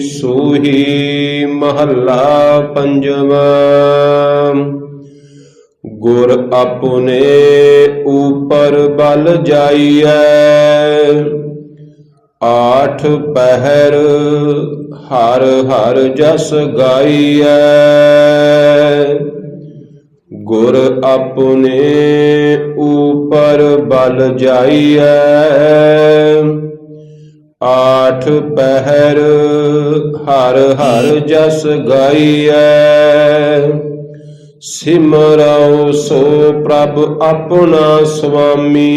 ਸੂਹੀ ਮਹੱਲਾ ਪੰਜਵਾ। ਗੁਰ ਆਪਣੇ ਉਪਰ ਬਲ ਜਾਈਐ। ਆਠ ਪਹਿਰ ਹਰ ਹਰ ਜਸ ਗਾਈਐ। ਗੁਰ ਆਪਣੇ ਉਪਰ ਬਲ ਜਾਈਐ। ਆਠ ਪਹਿਰ ਹਰ ਹਰ ਜਸ ਗਾਈਐ। ਸਿਮਰਉ ਸੋ ਪ੍ਰਭ ਆਪਣਾ ਸੁਆਮੀ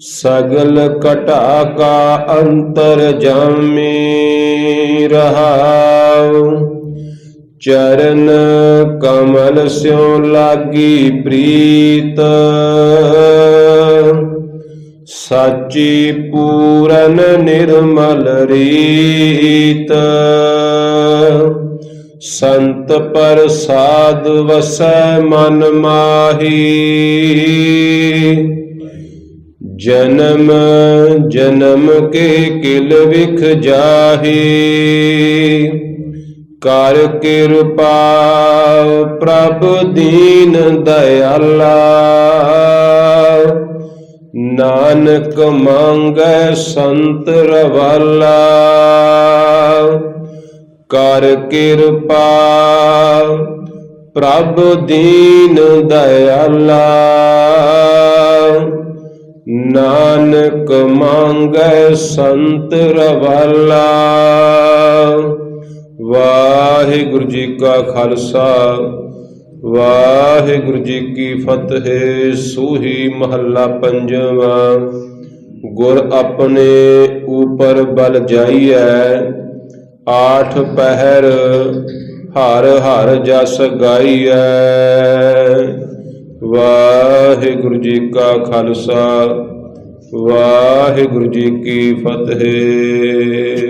ਸਗਲ ਕਟਾ ਕਾ ਅੰਤਰ ਜਾਮੀ ਰਹਾਉ। ਚਰਨ ਕਮਲ ਸਿਉ ਲਾਗੀ ਪ੍ਰੀਤ। ਸਾਚੀ ਪੂਰਨ ਨਿਰਮਲ ਰੀਤ। ਸੰਤ ਪ੍ਰਸਾਦ ਵਸੈ ਮਨ ਮਾਹੀ। ਜਨਮ ਜਨਮ ਕੇ ਕਿਲ ਵਿਖ ਜਾਹੀ। ਕਰ ਕਿਰਪਾ ਪ੍ਰਭ ਦੀਨ ਦਇਆਲਾ। ਨਾਨਕ ਮੰਗੈ ਸੰਤ ਰਵਾਲਾ। ਕਰ ਕਿਰਪਾ ਪ੍ਰਭ ਦੀਨ ਦਇਆਲਾ। ਨਾਨਕ ਮੰਗੈ ਸੰਤ ਰਵਾਲਾ। ਵਾਹਿਗੁਰੂ ਜੀ ਕਾ ਖਾਲਸਾ। ਵਾਹਿਗੁਰੂ ਜੀ ਕੀ ਫਤਿਹ, ਸੂਹੀ ਮਹੱਲਾ ਪੰਜਵਾ। ਗੁਰ ਆਪਣੇ ਉਪਰ ਬਲ ਜਾਈਐ, ਆਠ ਪਹਿਰ ਹਰ ਹਰ ਜਸ ਗਾਈਐ। ਵਾਹਿਗੁਰੂ ਜੀ ਕਾ ਖਾਲਸਾ, ਵਾਹਿਗੁਰੂ ਜੀ ਕੀ ਫਤਿਹ।